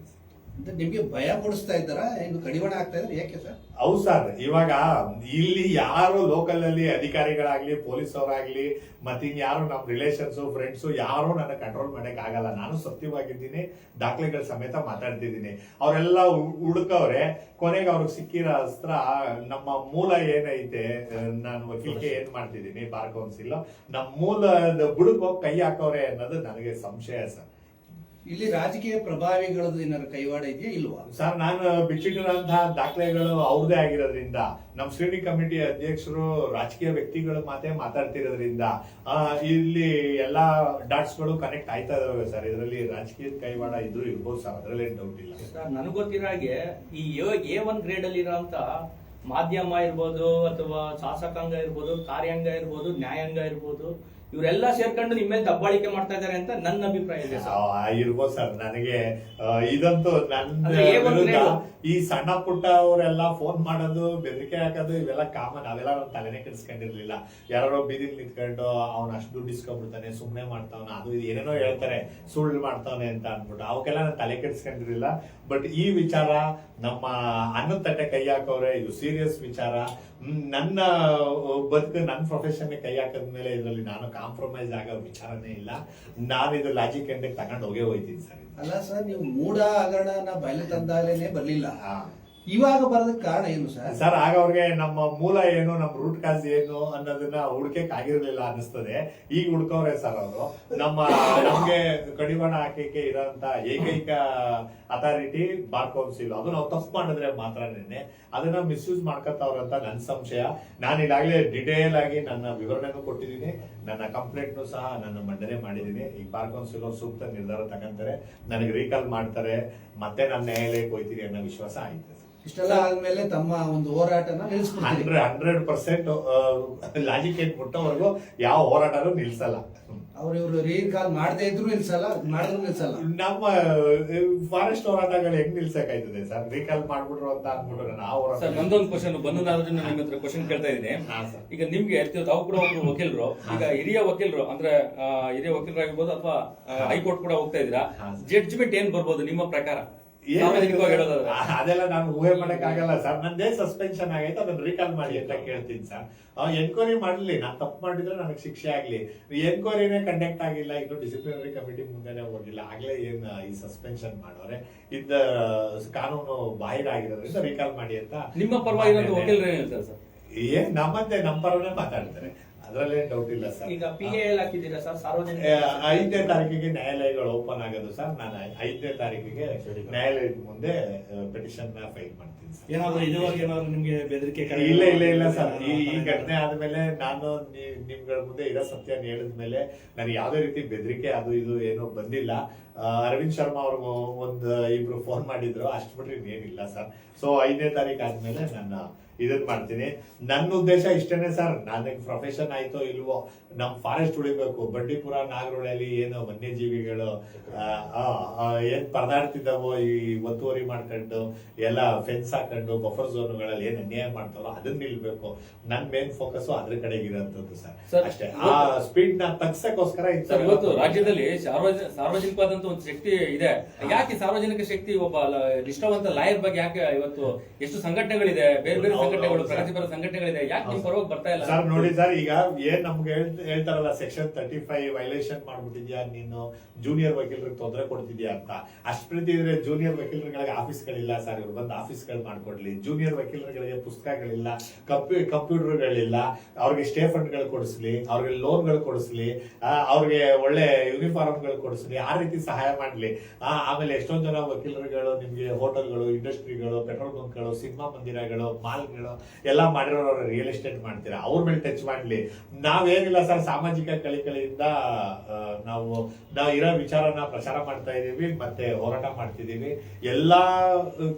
[SPEAKER 3] ನಿಮ್ಗೆ ಭಯ ಮೂಡಿಸ್ತಾ ಇದ್ದಾರಾ? ಏನು ಕಡಿವಾಣ ಆಗ್ತಾ ಇದ್ರೆ ಯಾಕೆ ಸರ್?
[SPEAKER 4] ಹೌದು ಸರ್. ಇವಾಗ ಇಲ್ಲಿ ಯಾರು ಲೋಕಲ್ ಅಲ್ಲಿ ಅಧಿಕಾರಿಗಳಾಗ್ಲಿ ಪೊಲೀಸ್ ಅವರಾಗ್ಲಿ, ಮತ್ತೆ ಯಾರು ನಮ್ಮ ರಿಲೇಷನ್ಸ್ ಫ್ರೆಂಡ್ಸ್ ಯಾರು ನನ್ನ ಕಂಟ್ರೋಲ್ ಮಾಡಕ್ ಆಗಲ್ಲ. ನಾನು ಸತ್ಯವಾಗಿದ್ದೀನಿ. ದಾಖಲೆಗಳ ಸಮೇತ ಮಾತಾಡ್ತಿದ್ದೀನಿ. ಅವರೆಲ್ಲ ಹುಡುಕವ್ರೆ. ಕೊನೆಗೆ ಅವ್ರಿಗೆ ಸಿಕ್ಕಿರೋ ಅಸ್ತ್ರ, ನಮ್ಮ ಮೂಲ ಏನೈತೆ ನಾನು ವಕೀಲಿಕೆ ಏನ್ ಮಾಡ್ತಿದ್ದೀನಿ, ಬಾರ್ ಕೌನ್ಸಿಲ್ ನಮ್ಮ ಮೂಲದ ಬುಡಕ್ ಕೈ ಹಾಕವ್ರೆ ಅನ್ನೋದು ನನಗೆ ಸಂಶಯ ಸರ್.
[SPEAKER 3] ಇಲ್ಲಿ ರಾಜಕೀಯ ಪ್ರಭಾವಿಗಳದ್ದು ಏನಾದ್ರು ಕೈವಾಡ ಇದೆಯಾ ಇಲ್ವಾ?
[SPEAKER 4] ಸರ್ ನಾನು ಬಿಚ್ಚಿಟ್ಟಿರುವಂತಹ ದಾಖಲೆಗಳು ಅವ್ರದೇ ಆಗಿರೋದ್ರಿಂದ ನಮ್ಮ ಶ್ರೇಣಿ ಕಮಿಟಿ ಅಧ್ಯಕ್ಷರು ರಾಜಕೀಯ ವ್ಯಕ್ತಿಗಳು ಮಾತೇ ಮಾತಾಡ್ತಿರೋದ್ರಿಂದ ಇಲ್ಲಿ ಎಲ್ಲಾ ಡಾಟ್ಸ್ಗಳು ಕನೆಕ್ಟ್ ಆಯ್ತಾ ಇದಾವೆ ಸರ್. ಇದರಲ್ಲಿ ರಾಜಕೀಯ ಕೈವಾಡ ಇದ್ರು ಇರ್ಬೋದು ಸರ್ ಅದರಲ್ಲಿ ಡೌಟ್ ಇಲ್ಲ.
[SPEAKER 2] ಸರ್ ನನಗೆ ಗೊತ್ತಿರೋ ಹಾಗೆ ಈ ಎ ಒನ್ ಗ್ರೇಡ್ ಅಲ್ಲಿ ಇರೋಂತ ಮಾಧ್ಯಮ ಇರ್ಬೋದು ಅಥವಾ ಶಾಸಕಾಂಗ ಇರ್ಬೋದು ಕಾರ್ಯಾಂಗ ಇರ್ಬೋದು ನ್ಯಾಯಾಂಗ ಇರ್ಬೋದು ಇವರೆಲ್ಲ ಸೇರ್ಕೊಂಡು ನಿಮ್ಮ ಮೇಲೆ ದಬ್ಬಾಳಿಕೆ ಮಾಡ್ತಾ ಇದ್ದಾರೆ ಅಂತ ನನ್ನ ಅಭಿಪ್ರಾಯ ಇದೆ ಸರ್.
[SPEAKER 4] ಇರ್ಬೋದು ಸರ್. ನನಗೆ ಆ, ಇದಂತೂ ನನ್ನ
[SPEAKER 2] ಅಂದ್ರೆ A1
[SPEAKER 4] ವಿರುದ್ಧ ಈ ಸಣ್ಣ ಪುಟ್ಟ ಅವರೆಲ್ಲ ಫೋನ್ ಮಾಡೋದು ಬೆದರಿಕೆ ಹಾಕೋದು ಇವೆಲ್ಲ ಕಾಮನ್ ಅವೆಲ್ಲ ನಾವು ತಲೆನೇ ಕೆಡಿಸ್ಕೊಂಡಿರ್ಲಿಲ್ಲ. ಯಾರೋ ಬೀದಿಲಿ ನಿಂತ್ಕೊಂಡು ಅವ್ನ ಅಷ್ಟು ದುಡ್ಡು ಇಸ್ಕೊಂಡ್ಬಿಡ್ತಾನೆ ಸುಮ್ಮನೆ ಮಾಡ್ತಾವನ ಅದು ಇದು ಏನೇನೋ ಹೇಳ್ತಾರೆ ಸುಳ್ಳು ಮಾಡ್ತಾವನೆ ಅಂತ ಅನ್ಬಿಟ್ಟು ಅವಕ್ಕೆಲ್ಲ ನಾನು ತಲೆ ಕೆಡಿಸ್ಕೊಂಡಿರ್ಲಿಲ್ಲ. ಬಟ್ ಈ ವಿಚಾರ ನಮ್ಮ ಅನ್ನದ ತಟ್ಟೆ ಕೈ ಹಾಕೋರೆ ಇದು ಸೀರಿಯಸ್ ವಿಚಾರ. ಹ್ಮ್, ನನ್ನ ಬದುಕು ನನ್ನ ಪ್ರೊಫೆಷನ್ ಕೈ ಹಾಕದ್ಮೇಲೆ ಇದರಲ್ಲಿ ನಾನು ಕಾಂಪ್ರಮೈಸ್ ಆಗೋ ವಿಚಾರನೇ ಇಲ್ಲ. ನಾನು ಇದು ಲಾಜಿಕ್ ಎಂಡಿಗೆ ತಗೊಂಡು ಹೋಗೇ ಹೋಯ್ತೀನಿ ಸರ್
[SPEAKER 3] ಅಲ್ಲ ಸರ್ ನೀವು ಮೂಢ ಹಗರಣನ ಬಯಲು ತಂದಾಗಲೇ ಬರಲಿಲ್ಲ.
[SPEAKER 4] ಆ.
[SPEAKER 3] ಇವಾಗ ಬರೋದಕ್ಕೆ ಕಾರಣ ಏನು ಸರ್?
[SPEAKER 4] ಸರ್, ಆಗ ಅವ್ರಿಗೆ ನಮ್ಮ ಮೂಲ ಏನು, ನಮ್ಮ ರೂಟ್ ಕಾಸ್ ಏನು ಅನ್ನೋದನ್ನ ಹುಡ್ಕಕ್ ಆಗಿರ್ಲಿಲ್ಲ ಅನಿಸ್ತದೆ ಈಗ ಹುಡ್ಕವ್ರೆ ಸರ್ ಅವರು. ನಮ್ಮ, ನಮ್ಗೆ ಕಡಿವಾಣ ಹಾಕಕ್ಕೆ ಇರೋಂತ ಏಕೈಕ ಅಥಾರಿಟಿ ಬಾರ್ ಕೌನ್ಸಿಲ್. ಅದು ನಾವು ತಪ್ಪು ಮಾಡಿದ್ರೆ ಮಾತ್ರನೇ. ಅದನ್ನ ಮಿಸ್ಯೂಸ್ ಮಾಡ್ಕೊತಾವ್ರ ಅಂತ ನನ್ನ ಸಂಶಯ. ನಾನು ಈಗಾಗಲೇ ಡಿಟೇಲ್ ಆಗಿ ನನ್ನ ವಿವರಣೆನೂ ಕೊಟ್ಟಿದ್ದೀನಿ. ನನ್ನ ಕಂಪ್ಲೇಂಟ್ನು ಸಹ ನಾನು ಮಂಡನೆ ಮಾಡಿದ್ದೀನಿ. ಈಗ ಬಾರ್ ಕೌನ್ಸಿಲ್ ಅವ್ರು ಸೂಕ್ತ ನಿರ್ಧಾರ ತಗೊಂತಾರೆ. ನನಗೆ ರೀಕಾಲ್ ಮಾಡ್ತಾರೆ. ಮತ್ತೆ ನನ್ನ ನ್ಯಾಯಾಲಯಕ್ಕೆ ಹೋಯ್ತೀನಿ ಅನ್ನೋ ವಿಶ್ವಾಸ ಆಯ್ತು
[SPEAKER 3] ಇಷ್ಟೆಲ್ಲ ಆದ್ಮೇಲೆ ತಮ್ಮ ಒಂದು ಹೋರಾಟನ ನಿಲ್ಲಿಸ್ಬಿಡ್ತೀರಿ.
[SPEAKER 4] ಹಂಡ್ರೆಡ್ ಹಂಡ್ರೆಡ್ ಪರ್ಸೆಂಟ್ ಲಾಜಿಕ್ ಏನ್ ಬಿಟ್ಟವರೆಗೂ ಯಾವ ಹೋರಾಟನೂ ನಿಲ್ಸಲ್ಲ.
[SPEAKER 3] ಅವ್ರು ಇವ್ರು ರೀಕಾಲ್ ಮಾಡದೇ ಇದ್ರು ನಿಲ್ಸಲ್ಲ ಮಾಡಿದ್ರು ನಿಲ್ಸಲ್ಲ.
[SPEAKER 4] ನಮ್ಮ ಫಾರೆಸ್ಟ್ ಹೋರಾಟಗಳು ಹೆಂಗ್ ನಿಲ್ಸಕ್ಕಾಯ್ತದೆ ಸರ್? ರೀಕಾಲ್ ಮಾಡ್ಬಿಟ್ರು ಅಂತ ಅಂದ್ಬಿಟ್ರೆ ನಾವು
[SPEAKER 1] ಸರ್ ನಂದೊಂದು ಕ್ವಶನ್ ಬಂದು ನಾನು ನಿಮ್ಮ ಹತ್ರ ಕ್ವಶನ್ ಕೇಳ್ತಾ ಇದ್ದೀನಿ.
[SPEAKER 4] ಹಾ, ಸರ್.
[SPEAKER 1] ಈಗ ನಿಮ್ಗೆ ತಾವು ಕೂಡ ಒಬ್ರು ವಕೀಲರು. ಈಗ ಹಿರಿಯ ವಕೀಲರು ಅಂದ್ರೆ ಆ, ಹಿರಿಯ ವಕೀಲರಾಗಿರ್ಬೋದು ಅಥವಾ ಹೈಕೋರ್ಟ್ ಕೂಡ ಹೋಗ್ತಾ ಇದ್ದೀರಾ. ಜಡ್ಜ್ಮೆಂಟ್ ಏನ್ ಬರ್ಬೋದು ನಿಮ್ಮ ಪ್ರಕಾರ?
[SPEAKER 4] ಅದೆಲ್ಲ ನಾನು ಊಹೆ ಮಾಡಕ್ ಆಗಲ್ಲ ಸರ್. ನಂದೇ ಸಸ್ಪೆನ್ಷನ್ ಆಗೈತೆ ಅದನ್ನ ರೀಕಾಲ್ ಮಾಡಿ ಅಂತ ಕೇಳ್ತೀನಿ ಸರ್. ಎನ್ಕ್ವೈರಿ ಮಾಡ್ಲಿ. ನಾನು ತಪ್ಪು ಮಾಡಿದ್ರೆ ನನಗೆ ಶಿಕ್ಷೆ ಆಗ್ಲಿ. ಎನ್ಕ್ವೈರಿನೇ ಕಂಡಕ್ಟ್ ಆಗಿಲ್ಲ ಇನ್ನು ಡಿಸಿಪ್ಲಿನರಿ ಕಮಿಟಿ ಮುಂದೆನೆ ಹೋಗಿಲ್ಲ. ಆಗ್ಲೇ ಏನ್ ಈ ಸಸ್ಪೆನ್ಷನ್ ಮಾಡೋರೆ? ಇದ್ದ ಕಾನೂನು ಬಾಹಿರ ಆಗಿರೋದ್ರಿಂದ ರೀಕಾಲ್ ಮಾಡಿ ಅಂತ
[SPEAKER 1] ನಿಮ್ಮ ಪರವಾಗಿ ಏನ್
[SPEAKER 4] ನಮ್ಮಂತೆ ನಮ್ಮ ಪರವೇ ಮಾತಾಡ್ತಾರೆ. ಅದ್ರಲ್ಲೇ ಡೌಟ್ ಇಲ್ಲ ಸರ್.
[SPEAKER 2] ಈಗ ಪಿ ಎಲ್ ಹಾಕಿದ್ದೀರಾ ಸರ್? ಸಾರ್ವಜನಿಕ
[SPEAKER 4] ಐದನೇ ತಾರೀಕಿಗೆ ನ್ಯಾಯಾಲಯಗಳು ಓಪನ್ ಆಗೋದು ಸರ್. ನಾನು ಐದನೇ ತಾರೀಕಿಗೆ ನ್ಯಾಯಾಲಯದ ಮುಂದೆ ಪಿಟಿಷನ್ ಫೈಲ್ ಮಾಡ್ತೀನಿ ಸರ್.
[SPEAKER 5] ಏನಾದ್ರು ಇದುವರೆಗೆ ಏನಾದ್ರು ನಿಮಗೆ ಬೆದರಿಕೆ
[SPEAKER 4] ಇಲ್ಲ ಇಲ್ಲ ಇಲ್ಲ ಸರ್. ಈ ಈ ಘಟನೆ ಆದ್ಮೇಲೆ ನಾನು ನೀ- ನಿಮ್ಗಳ ಮುಂದೆ ಇರೋ ಸತ್ಯ ಹೇಳಿದ್ಮೇಲೆ ನನಗೆ ಯಾವುದೇ ರೀತಿ ಬೆದರಿಕೆ ಅದು ಇದು ಏನೋ ಬಂದಿಲ್ಲ. ಅರವಿಂದ್ ಶರ್ಮಾ ಅವ್ರಿಗೂ ಒಂದು ಇಬ್ರು ಫೋನ್ ಮಾಡಿದ್ರು. ಅಷ್ಟು ಬಿಟ್ರೆ ಏನಿಲ್ಲ ಸರ್. ಸೊ ಐದನೇ ತಾರೀಕು ಆದ್ಮೇಲೆ ನಾನು ಇದನ್ ಮಾಡ್ತೀನಿ. ನನ್ನ ಉದ್ದೇಶ ಇಷ್ಟೇನೆ ಸರ್. ನನಗೆ ಪ್ರೊಫೆಷನ್ ಆಯ್ತೋ ಇಲ್ವೋ ನಮ್ ಫಾರೆಸ್ಟ್ ಉಳಿಬೇಕು. ಬಂಡೀಪುರ ನಾಗರೊಳೆಯಲ್ಲಿ ಏನು ವನ್ಯಜೀವಿಗಳು ಏನ್ ಪರದಾಡ್ತಿದ್ದಾವೋ ಈ ಒತ್ತುವರಿ ಮಾಡ್ಕೊಂಡು ಎಲ್ಲ ಫೆನ್ಸ್ ಹಾಕೊಂಡು ಬಫರ್ ಝೋನ್ಗಳಲ್ಲಿ ಏನ್ ಅನ್ಯಾಯ ಮಾಡ್ತಾರೋ ಅದನ್ನ ನಿಲ್ಬೇಕು. ನನ್ ಮೇನ್ ಫೋಕಸ್ ಅದ್ರ ಕಡೆಗೆ ಇರೋಂಥದ್ದು
[SPEAKER 1] Sir,
[SPEAKER 4] ಸರ್ ಅಷ್ಟೇ. ಆ ಸ್ಪೀಡ್ನ ತಗ್ಸಕ್ಕೋಸ್ಕರ
[SPEAKER 1] ಇವತ್ತು ರಾಜ್ಯದಲ್ಲಿ ಸಾರ್ವಜನಿಕ ಸಾರ್ವಜನಿಕವಾದಂತ ಒಂದು ಶಕ್ತಿ ಇದೆ. ಯಾಕೆ ಸಾರ್ವಜನಿಕ ಶಕ್ತಿ ಒಬ್ಬ ಇಷ್ಟವಂತ ನಿಷ್ಠಾವಂತ ಲಾಯರ್ ಬಗ್ಗೆ ಯಾಕೆ ಇವತ್ತು ಎಷ್ಟು ಸಂಘಟನೆಗಳಿದೆ? ಬೇರೆ ಬೇರೆ ಸಂಘಟನೆಗಳು. ಪ್ರಗತಿಪರ ಸಂಘಟನೆಗಳಿದೆ. ಯಾಕೆ ನಿಮ್ ಪರವಾಗಿ ಬರ್ತಾ ಇಲ್ಲ?
[SPEAKER 4] ಸರ್ ನೋಡಿ ಸರ್ ಈಗ ಏನ್ ನಮ್ಗೆ ಹೇಳ್ತಾರಲ್ಲ ಸೆಕ್ಷನ್ ತರ್ಟಿ ಫೈವ್ ವೈಲೇಷನ್ ಮಾಡ್ಬಿಟ್ಟಿದ್ಯಾ ನೀನು ಜೂನಿಯರ್ ವಕೀಲರಿಗೆ ತೊಂದರೆ ಕೊಡ್ತಿದ್ಯಾ ಅಂತ. ಅಷ್ಟ್ ಪ್ರೀತಿ ಇದ್ರೆ ಜೂನಿಯರ್ ವಕೀಲರುಗಳಿಗೆ ಆಫೀಸ್ಗಳಿಲ್ಲ ಸರ್ ಇವ್ರು ಬಂದು ಆಫೀಸ್ಗಳು ಮಾಡ್ಕೊಡ್ಲಿ. ಜೂನಿಯರ್ ವಕೀಲರುಗಳಿಗೆ ಪುಸ್ತಕಗಳಿಲ್ಲ ಕಂಪ್ಯೂ ಕಂಪ್ಯೂಟರ್ಗಳಿಲ್ಲ ಅವ್ರಿಗೆ ಸ್ಟೇ ಫಂಡ್ಗಳು ಕೊಡಿಸ್ಲಿ ಅವ್ರಿಗೆ ಲೋನ್ಗಳು ಕೊಡಿಸ್ಲಿ ಆ, ಅವ್ರಿಗೆ ಒಳ್ಳೆ ಯೂನಿಫಾರ್ಮ್ಗಳು ಕೊಡಿಸ್ಲಿ ಆ ರೀತಿ ಸಹಾಯ ಮಾಡ್ಲಿ. ಆ, ಆಮೇಲೆ ಎಷ್ಟೊಂದು ಜನ ವಕೀಲರುಗಳು ನಿಮ್ಗೆ ಹೋಟೆಲ್ಗಳು ಇಂಡಸ್ಟ್ರಿಗಳು ಪೆಟ್ರೋಲ್ ಬಂಕ್ಗಳು ಸಿನಿಮಾ ಮಂದಿರಗಳು ಮಾಲ್ಗಳು ಎಲ್ಲ ಮಾಡಿರೋರು ರಿಯಲ್ ಎಸ್ಟೇಟ್ ಮಾಡ್ತೀರಾ? ಅವ್ರ ಮೇಲೆ ಟಚ್ ಮಾಡ್ಲಿ. ನಾವೇನಿಲ್ಲ ಸರ್ ಸಾಮಾಜಿಕ ಆ, ನಾವು ನಾವು ಇರೋ ವಿಚಾರನ ಪ್ರಚಾರ ಮಾಡ್ತಾ ಇದೀವಿ ಮತ್ತೆ ಹೋರಾಟ ಮಾಡ್ತಿದೀವಿ. ಎಲ್ಲಾ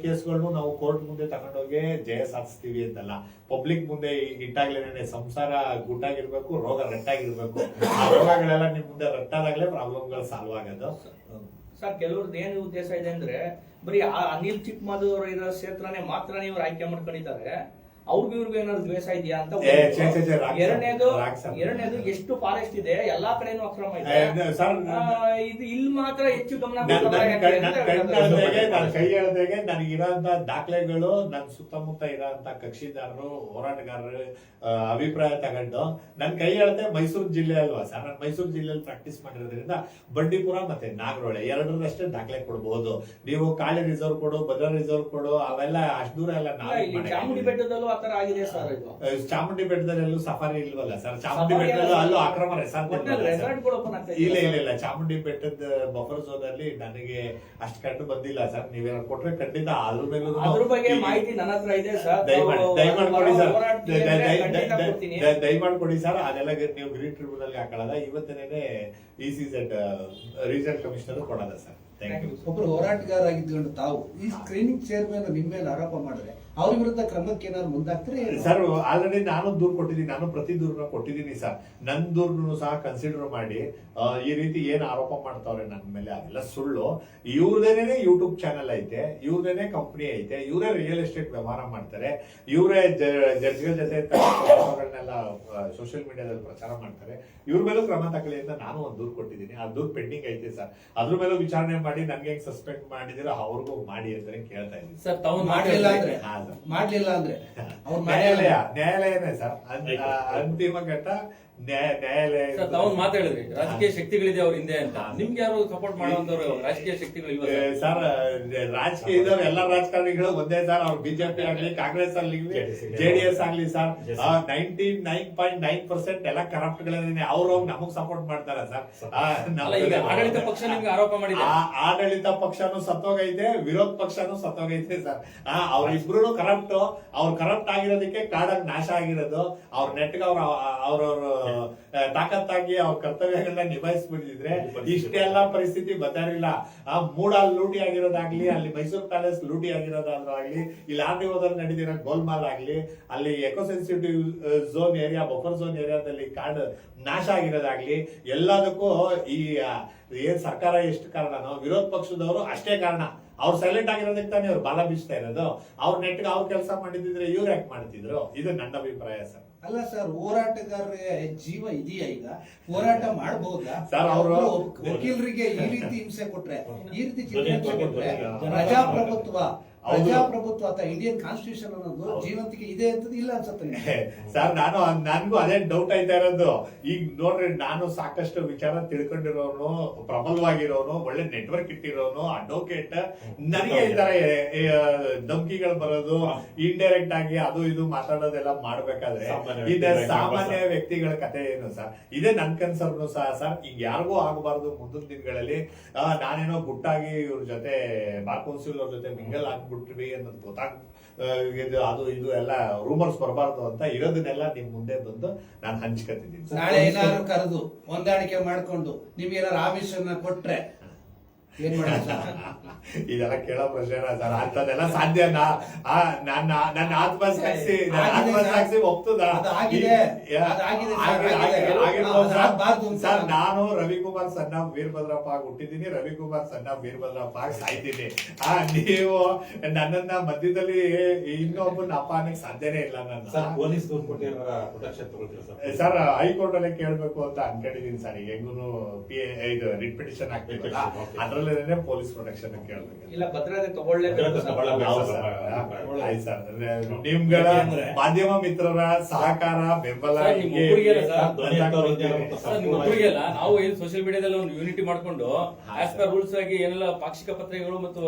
[SPEAKER 4] ಕೇಸ್ಗಳನ್ನು ನಾವು ಕೋರ್ಟ್ ಮುಂದೆ ತಗೊಂಡೋಗಿ ಜಯ ಸಾಧಿಸ್ತೀವಿ ಅಂತಲ್ಲ. ಪಬ್ಲಿಕ್ ಮುಂದೆ ಇಟ್ಟಾಗ್ಲೇನೆ ಸಂಸಾರ ಗುಟ್ಟಾಗಿರ್ಬೇಕು ರೋಗ ರಟ್ಟಾಗಿರ್ಬೇಕು. ಆ ರೋಗಗಳೆಲ್ಲ ನಿಮ್ ಮುಂದೆ ರಟ್ಟಾದಾಗ್ಲೇ ಪ್ರಾಬ್ಲಮ್ಗಳು ಸಾಲ್ವ್ ಆಗೋದು.
[SPEAKER 2] ಸರ್ ಕೆಲವ್ರದ್ದು ಏನು ಉದ್ದೇಶ ಇದೆ ಅಂದ್ರೆ ಬರೀ ಆ ಅನಿಲ್ ಚಿಕ್ಕಮದೂರ್ ಇರೋ ಕ್ಷೇತ್ರನೇ ಮಾತ್ರ ನೀವು ಆಯ್ಕೆ ಮಾಡ್ಕೊಂಡಿದ್ದಾರೆ. ಅವ್ರಿಗೂ ಇವ್ರಿಗೂ ಏನಾದ್ರು ದ್ವೇಷ ಇದೆಯಾ ಅಂತ ಎರಡನೇದು ಎರಡನೇದು ಎಷ್ಟು ಫಾರೆಸ್ಟ್ ಇದೆ ಎಲ್ಲಾ ಕಡೆನೂ ಅಕ್ರಮ ಇದೆ. ಇದು ಇಲ್ಲಿ ಮಾತ್ರ ಹೆಚ್ಚು ಗಮನ
[SPEAKER 4] ಕೈ ಹೇಳ್ದಾಗೆ ದಾಖಲೆಗಳು ನನ್ನ ಸುತ್ತಮುತ್ತ ಇರೋಂತ ಕಕ್ಷಿದಾರರು ಹೋರಾಟಗಾರರು ಅಭಿಪ್ರಾಯ ತಗೊಂಡು ನನ್ ಕೈ ಹೇಳ್ದೆ ಮೈಸೂರು ಜಿಲ್ಲೆ ಅಲ್ವಾ ಸರ್? ನಾನು ಮೈಸೂರು ಜಿಲ್ಲೆಯಲ್ಲಿ ಪ್ರಾಕ್ಟೀಸ್ ಮಾಡಿರೋದ್ರಿಂದ ಬಂಡೀಪುರ ಮತ್ತೆ ನಾಗರೋಳೆ ಎರಡರಷ್ಟೇ ದಾಖಲೆ ಕೊಡಬಹುದು ನೀವು ಕಾಳಿ ರಿಸರ್ವ್ ಕೊಡು ಭದ್ರಾ ರಿಸರ್ವ್ ಕೊಡು ಅವೆಲ್ಲ ಅಷ್ಟು ದೂರ ಎಲ್ಲ
[SPEAKER 2] ಚಾಮುಂಡಿ
[SPEAKER 4] ನಾವು
[SPEAKER 2] ಬೆಟ್ಟದಲ್ಲೂ ಆಗಿದೆ ಸರ್ ಇದು.
[SPEAKER 4] ಚಾಮುಂಡಿ ಬೆಟ್ಟದಲ್ಲಿ ಎಲ್ಲೂ ಸಫಾರಿ ಇಲ್ವಲ್ಲ ಸರ್ ಚಾಮುಂಡಿ
[SPEAKER 2] ಬೆಟ್ಟದ
[SPEAKER 4] ಬೆಟ್ಟದಲ್ಲೂ
[SPEAKER 2] ಅಲ್ಲ.
[SPEAKER 4] ಆಕ್ರಮ ರೆಸಾರ್ಟ್
[SPEAKER 2] ರೆಸಾರ್ಟ್ಗಳು
[SPEAKER 4] ಇಲ್ಲ ಇಲ್ಲ ಇಲ್ಲ. ಚಾಮುಂಡಿ ಬೆಟ್ಟದ ಬಫರ್ ಝೋನ್ ಅಲ್ಲಿ ನನಗೆ ಅಷ್ಟು ಕಂಡು ಬಂದಿಲ್ಲ ಸರ್ ನೀವೇನಾದ್ರು ಕೊಟ್ರೆ ಖಂಡಿತ ಅದ್ರ ಮೇಲೆ
[SPEAKER 2] ಅದ್ರ ಬಗ್ಗೆ ಮಾಹಿತಿ ನನ್ನ ಹತ್ರ ಇದೆ ಸರ್
[SPEAKER 4] ದಯಮಾಡಿ ದಯಮಾಡಿ ಕೊಡಿ ಸರ್
[SPEAKER 2] ಹೋರಾಡ್ತೀವಿ
[SPEAKER 4] ದಯ-
[SPEAKER 2] ಅಂದ್ರೆ
[SPEAKER 4] ದಯ-
[SPEAKER 2] ಖಂಡಿತ
[SPEAKER 4] ದಯ-
[SPEAKER 2] ಕೊಡ್ತೀನಿ.
[SPEAKER 4] ದಯ- ದಯಮಾಡಿ ಕೊಡಿ ಸರ್ ಅದೆಲ್ಲ ನೀವು ಗ್ರೀನ್ ಅಲ್ಲಿ ಹಾಕೊಳ್ಳೋದ? ಇವತ್ತಿನೇ E C Z regional commissioner ಕೊಡೋದ sir thank
[SPEAKER 3] ಹೋರಾಟಗಾರ ಆಗಿದ್ದು ತಾವು ಈ ಸ್ಕ್ರೀನಿಂಗ್ ಚೇರ್ಮನ್ ನಿಮ್ಮ ಮೇಲೆ ಆರೋಪ ಮಾಡಿದ್ರೆ ಅವ್ರ ವಿರುದ್ಧ ಕ್ರಮಕ್ಕೆ ಏನಾದ್ರು ಮುಂದಾಗ್ತಾರೆ
[SPEAKER 4] ಸರ್ ಆಲ್ರೆಡಿ ನಾನು ದೂರು ಕೊಟ್ಟಿದ್ದೀನಿ. ನಾನು ಪ್ರತಿ ದೂರನ ಕೊಟ್ಟಿದ್ದೀನಿ ಸರ್. ನನ್ನ ದೂರನ್ನು ಸಹ ಕನ್ಸಿಡರ್ ಮಾಡಿ ಈ ರೀತಿ ಏನ್ ಆರೋಪ ಮಾಡ್ತಾವ್ರೆ ನನ್ನ ಮೇಲೆ ಅದೆಲ್ಲ ಸುಳ್ಳು. ಇವ್ರದೇನೆ ಯೂಟ್ಯೂಬ್ ಚಾನೆಲ್ ಐತೆ ಇವ್ರದೇನೆ ಕಂಪ್ನಿ ಐತೆ ಇವರೇ ರಿಯಲ್ ಎಸ್ಟೇಟ್ ವ್ಯವಹಾರ ಮಾಡ್ತಾರೆ ಇವರೇ ಜಡ್ಜ್ಗಳ ಜೊತೆ ಅವರನ್ನೆಲ್ಲ ಸೋಷಿಯಲ್ ಮೀಡಿಯಾದಲ್ಲಿ ಪ್ರಚಾರ ಮಾಡ್ತಾರೆ. ಇವ್ರ ಮೇಲೂ ಕ್ರಮ ತಗೊಳ್ಳಿ ಅಂತ ನಾನು ಒಂದು ದೂರು ಕೊಟ್ಟಿದ್ದೀನಿ. ಆ ದೂರು ಪೆಂಡಿಂಗ್ ಐತೆ ಸರ್. ಅದ್ರ ಮೇಲೂ ವಿಚಾರಣೆ ಮಾಡಿ ನನ್ಗೆ ಹೆಂಗ್ ಸಸ್ಪೆಂಡ್ ಮಾಡಿದಿರೋ ಅವ್ರಿಗೂ ಮಾಡಿ ಅಂತಾನೆ ಕೇಳ್ತಾ ಇದ್ದೀನಿ.
[SPEAKER 1] ಸರ್ ತಾವು ಮಾಡಿಲ್ಲ
[SPEAKER 3] ಅಂದ್ರೆ. ಮಾಡ್ಲಿಲ್ಲ ಅಂದ್ರೆ ಅವ್ರು
[SPEAKER 4] ನ್ಯಾಯಾಲಯ ನ್ಯಾಯಾಲಯನೇ ಸರ್. ಅಂತಿಮ ಘಟ್ಟ ನ್ಯಾಯಾಲಯ
[SPEAKER 1] ಸರ್ ತಾವು ಮಾತಾಡಿದ್ರಿ ರಾಜಕೀಯ ಶಕ್ತಿಗಳಿದೆ ಅವ್ರ ಹಿಂದೆ ಅಂತ. ನಿಮ್ಗೆ ಯಾರು ಸಪೋರ್ಟ್ ಮಾಡುವಂತವ್ರು ರಾಜಕೀಯ ಶಕ್ತಿಗಳು ಇಲ್ವಾ ಸರ್?
[SPEAKER 4] ರಾಜಕೀಯ ಇದಾವೆ ಎಲ್ಲ ರಾಜಕಾರಣಿಗಳು ಒಂದೇ ಸರ್. ಅವ್ರು ಬಿಜೆಪಿ ಆಗ್ಲಿ ಕಾಂಗ್ರೆಸ್ ಆಗ್ಲಿ ಜೆಡಿಎಸ್ ಆಗ್ಲಿ. Sir. Ninety nine point nine percent ಎಲ್ಲ ಕರಪ್ಟ್ ಗಳೇನೆ. ಅವ್ರು ಹೋಗಿ ನಮಗ್ ಸಪೋರ್ಟ್ ಮಾಡ್ತಾರ ಸರ್.
[SPEAKER 1] ಈಗ ಆಡಳಿತ ಪಕ್ಷ ನಿಮ್ಗೆ ಆರೋಪ ಮಾಡಿದೆ.
[SPEAKER 4] ಆ ಆಡಳಿತ ಪಕ್ಷನೂ ಸತ್ತೋಗೈತೆ ವಿರೋಧ ಪಕ್ಷನೂ ಸತ್ತೋಗೈತೆ ಸರ್. ಆ ಅವ್ರಿಬ್ರು ಕರಪ್ಟ್ ಅವ್ರು ಕರಪ್ಟ್ ಆಗಿರೋದಕ್ಕೆ ಕಾಡಕ್ ನಾಶ ಆಗಿರೋದು. ಅವ್ರ ನೆಟ್ಗೆ ಅವ್ರ ಅವ್ರವ್ರ ತಾಕತ್ತಾಗಿ ಅವ್ರ ಕರ್ತವ್ಯಗಳನ್ನ ನಿಭಾಯಿಸ್ಬಿಟ್ಟಿದ್ರೆ ಇಷ್ಟೆಲ್ಲ ಪರಿಸ್ಥಿತಿ ಬದಲಿಲ್ಲ ಆ ಮೂಡಲ್ ಲೂಟಿ ಆಗಿರೋದಾಗ್ಲಿ ಅಲ್ಲಿ ಮೈಸೂರು ಪ್ಯಾಲೇಸ್ ಲೂಟಿ ಆಗಿರೋದಾದ್ರೂ ಆಗ್ಲಿ ಇಲ್ಲಿ ಆರ್ ಹೋದಲ್ಲಿ ನಡೆದಿರೋ ಗೋಲ್ಮಾಲ್ ಆಗ್ಲಿ ಅಲ್ಲಿ eco sensitive zone area buffer zone ಏರಿಯಾದಲ್ಲಿ ಕಾಡು ನಾಶ ಆಗಿರೋದಾಗ್ಲಿ ಎಲ್ಲದಕ್ಕೂ ಈ ಏನ್ ಸರ್ಕಾರ ಎಷ್ಟು ಕಾರಣನೋ ವಿರೋಧ ಪಕ್ಷದವರು ಅಷ್ಟೇ ಕಾರಣ. ಅವ್ರು ಸೈಲೆಂಟ್ ಆಗಿರೋದಕ್ಕೆ ತಾನೇ ಅವ್ರು ಬಾಲ ಬೀಸ್ತಾ ಇರೋದು. ಅವ್ರ ನೆಟ್ಗೆ ಅವ್ರು ಕೆಲಸ ಮಾಡಿದಿದ್ರೆ ಇವ್ರು ಯಾಕೆ ಮಾಡ್ತಿದ್ರು? ಇದು ನನ್ನ ಅಭಿಪ್ರಾಯ ಸರ್.
[SPEAKER 3] ಅಲ್ಲ ಸರ್ ಹೋರಾಟಗಾರರಿಗೆ ಜೀವ ಇದೆಯಾ ಈಗ ಹೋರಾಟ ಮಾಡಬಹುದಾ ವಕೀಲರಿಗೆ ಈ ರೀತಿ ಹಿಂಸೆ ಕೊಟ್ರೆ ಈ ರೀತಿ ಪ್ರಜಾಪ್ರಭುತ್ವ. ಪ್ರಜಾಪ್ರಭುತ್ವ ಅಥವಾ ಇಂಡಿಯನ್ ಕಾನ್ಸ್ಟಿಟ್ಯೂಷನ್ ಅನ್ನೋದು. ಜೀವಂತಿಕೆ ಇದೆ ಅಂತ ಇಲ್ಲ ಅನ್ಸುತ್ತೆ.
[SPEAKER 4] ಸರ್ ನಾನು ನನ್ಗೂ ಅದೇ ಡೌಟ್ ಆಯ್ತಾ ಇರೋದು. ಈಗ ನೋಡ್ರಿ ನಾನು ಸಾಕಷ್ಟು ವಿಚಾರ ತಿಳ್ಕೊಂಡಿರೋನು ಪ್ರಬಲವಾಗಿರೋನು ಒಳ್ಳೆ ನೆಟ್ವರ್ಕ್ ಇಟ್ಟಿರೋನು ಅಡ್ವೊಕೇಟ್ ನನಗೆ ಈ ತರ ಧಮಕಿಗಳು ಬರೋದು ಇಂಡೈರೆಕ್ಟ್ ಆಗಿ ಅದು ಇದು ಮಾತಾಡೋದೆಲ್ಲ ಮಾಡ್ಬೇಕಾದ್ರೆ
[SPEAKER 6] ಸಾಮಾನ್ಯ
[SPEAKER 4] ಇದೆ ಸಾಮಾನ್ಯ ವ್ಯಕ್ತಿಗಳ ಕತೆ ಏನು ಸರ್? ಇದೇ ನನ್ ಕನ್ಸರ್ನು ಸಹ ಸರ್ ಈಗ ಯಾರಿಗೂ ಆಗಬಾರ್ದು ಮುಂದಿನ ದಿನಗಳಲ್ಲಿ. ಆ, ನಾನೇನೋ ಗುಟ್ಟಾಗಿ ಇವ್ರ ಜೊತೆ ಬಾರ್ ಕೌನ್ಸಿಲ್ ಅವ್ರ ಜೊತೆ ಮಿಂಗಲ್ ಆಗ್ಬಿಟ್ವಿ ಅನ್ನೋದು ಗೊತ್ತಾಗ ಅದು, ಇದು ಎಲ್ಲ ರೂಮರ್ಸ್ ಬರಬಾರ್ದು ಅಂತ ಇರೋದನ್ನೆಲ್ಲ ನಿಮ್ ಮುಂದೆ ಬಂದು ನಾನು ಹಂಚ್ಕೊತಿದ್ದೀನಿ.
[SPEAKER 3] ನಾಳೆ ಏನಾದ್ರು ಕರೆದು ಹೊಂದಾಣಿಕೆ ಮಾಡ್ಕೊಂಡು ನಿಮ್ಗೆ ಏನಾದ್ರು ಆಮಿಷನ್ನ ಕೊಟ್ರೆ ಏನ್ ಮಾಡೋದು? ಸರ್?
[SPEAKER 4] ಇದೆಲ್ಲ ಕೇಳೋ ಪ್ರಶ್ನೆ ಸರ್ ಅಂತದೆಲ್ಲ ಸಾಧ್ಯನಾ ಆ, ನನ್ನ ನನ್ನ ಆತ್ಮಸಾಕ್ಷಿ ನನ್ನ
[SPEAKER 3] ಆಗಿದೆ.
[SPEAKER 4] ಆತ್ಮಸಾಕ್ಷಿ
[SPEAKER 3] ಸರ್.
[SPEAKER 4] ಒಪ್ತದ
[SPEAKER 3] ಸರ್, ನಾನು-
[SPEAKER 4] ರವಿಕುಮಾರ್ ಸಣ್ಣ ವೀರಭದ್ರಪ್ಪ ಆಗಿ ಹುಟ್ಟಿದ್ದೀನಿ. ರವಿಕುಮಾರ್ ಸಣ್ಣ ವೀರಭದ್ರಪ್ಪ ಆಗಿ ಸಾಯ್ತೀನಿ. ಆ ನೀವು ನನ್ನನ್ನ ಮಧ್ಯದಲ್ಲಿ ಇನ್ನೊಬ್ಬನ ಅಪ್ಪ ಅನ್ನಕ್ ಸಾಧ್ಯನೇ ಇಲ್ಲ ನನ್ನ.
[SPEAKER 6] Police sir?
[SPEAKER 4] ಸರ್ ಹೈಕೋರ್ಟ್ ಅಲ್ಲೇ ಕೇಳ್ಬೇಕು ಅಂತ ಅನ್ಕೊಂಡಿದೀನಿ ಸರ್. ಹೆಂಗೂ ಹೆಂಗೂನು ಪಿ ಇದು ರಿಟ್ ಪಿಟಿಷನ್ ಹಾಕ್ಬೇಕು
[SPEAKER 6] Petition,
[SPEAKER 4] ಅದ್ರಲ್ಲೇನೆ ಪೊಲೀಸ್ ಪ್ರೊಟೆಕ್ಷನ್
[SPEAKER 2] ಇಲ್ಲ ಭದ್ರತೆ ತಗೊಳ್ಳೇಬೇಕು.
[SPEAKER 4] ನಿಮ್ಗಳ ಮಾಧ್ಯಮ ಮಿತ್ರರ ಸಹಕಾರ ಬೆಂಬಲ
[SPEAKER 1] ಒಬ್ಬರಿಗೆಲ್ಲ ನಾವು ಏನು ಸೋಷಿಯಲ್ ಮೀಡಿಯಾದಲ್ಲಿ ಒಂದು ಯೂನಿಟಿ ಮಾಡ್ಕೊಂಡು ಆಸ್ ಪರ್ ರೂಲ್ಸ್ ಆಗಿ ಏನೆಲ್ಲ ಪಾಕ್ಷಿಕ ಪತ್ರಿಕೆಗಳು ಮತ್ತು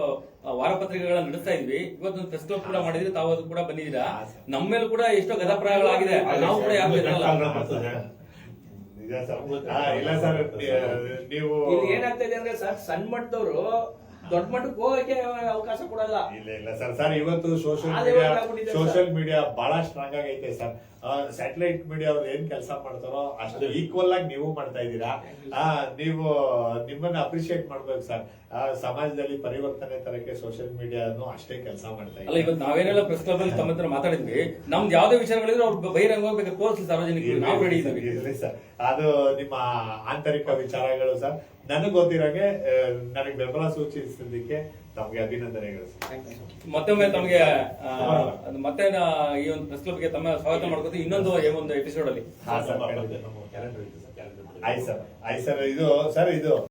[SPEAKER 1] ವಾರಪತ್ರಿಕೆಗಳನ್ನ ನಡೆಸ್ತಾ ಇದ್ವಿ. ಇವತ್ತು ಪ್ರೆಸ್ ಕ್ಲಬ್ ಕೂಡ ಮಾಡಿದ್ರೆ ತಾವು ಅದು ಕೂಡ ಬಂದಿದ್ದೀರಾ. ನಮ್ಮ ಮೇಲೆ ಕೂಡ ಎಷ್ಟೋ ಗದಾಪ್ರಾಯಗಳಾಗಿದೆ ನಾವು ಕೂಡ ಯಾರು ಇರಲ್ಲ
[SPEAKER 4] ನಿಜ ಸರ್. ಆ, ಇಲ್ಲ ಸರ್ ನೀವು
[SPEAKER 2] ಇಲ್ಲಿ ಏನಾಗ್ತಾ ಇದೆ ಅಂದ್ರೆ ಸರ್ ಸಣ್ಣ ಮಟ್ಟದವರು ದೊಡ್ಡ ಮಟ್ಟಕ್ಕೆ ಹೋಗಕ್ಕೆ ಅವಕಾಶ ಕೊಡಲ್ಲ.
[SPEAKER 4] ಇಲ್ಲ ಇಲ್ಲ ಸರ್ ಸರ್ ಇವತ್ತು ಸೋಷಿಯಲ್ ಮೀಡಿಯಾ ಸೋಷಿಯಲ್ ಮೀಡಿಯಾ ಬಹಳ ಸ್ಟ್ರಾಂಗ್ ಆಗೈತೆ ಸರ್. ಸ್ಯಾಟಲೈಟ್ ಮೀಡಿಯಾ ಅವ್ರು ಏನ್ ಕೆಲಸ ಮಾಡ್ತಾರೋ ಅಷ್ಟು ಈಕ್ವಲ್ ಆಗಿ ನೀವು ಮಾಡ್ತಾ ಇದ್ದೀರಾ? ನೀವು ನಿಮ್ಮನ್ನ ಅಪ್ರಿಶಿಯೇಟ್ ಮಾಡ್ಬೇಕು ಸರ್. ಆ, ಸಮಾಜದಲ್ಲಿ ಪರಿವರ್ತನೆ ತರಕ್ಕೆ ಸೋಷಿಯಲ್ ಮೀಡಿಯಾನು ಅಷ್ಟೇ ಕೆಲಸ ಮಾಡ್ತಾ
[SPEAKER 1] ಅಲ್ಲ ಇವತ್ತು ನಾವೇನೆಲ್ಲ ಪ್ರೆಸ್ ಕ್ಲಬ್ ಅಲ್ಲಿ ತಮ್ಮ ಹತ್ರ ಮಾತಾಡಿದ್ವಿ. ನಮ್ದು ಯಾವ್ದೇ ವಿಚಾರಗಳಿದ್ರೆ ಅವ್ರು ಬಹಿರಂಗವಾಗಿ ಹೋಗ್ಬೇಕು ತೋರಿಸ್ಲಿ ಸಾರ್ವಜನಿಕರು. ನಾವು ರೆಡಿ ಇದ್ದೀವಿ.
[SPEAKER 4] ಸರ್. ಅದು ನಿಮ್ಮ ಆಂತರಿಕ ವಿಚಾರಗಳು ಸರ್. ನನಗೆ ಗೊತ್ತಿರೋಂಗೆ ನನಗೆ ಬೆಂಬಲ ಸೂಚಿಸಿದ್ದಕ್ಕೆ ತಮಗೆ ಅಭಿನಂದನೆಗಳು ಸರ್.
[SPEAKER 1] ಮತ್ತೊಮ್ಮೆ ತಮಗೆ ಮತ್ತೆ ನಾ ಈ ಒಂದು ಪ್ರೆಸ್ ಕ್ಲಬ್ಗೆ ತಮ್ಮ ಸ್ವಾಗತ ಮಾಡ್ಕೊತೀವಿ ಇನ್ನೊಂದು ಒಂದು ಎಪಿಸೋಡ್ ಅಲ್ಲಿ.
[SPEAKER 4] ಹಾ ಸರ್.
[SPEAKER 6] ಕ್ಯಾಲೆಂಡರ್ ಸರ್ ಕ್ಯಾಲೆಂಡರ್
[SPEAKER 4] ಆಯ್ತು ಸರ್. ಆಯ್ತು ಸರ್. ಇದು ಸರ್ ಇದು.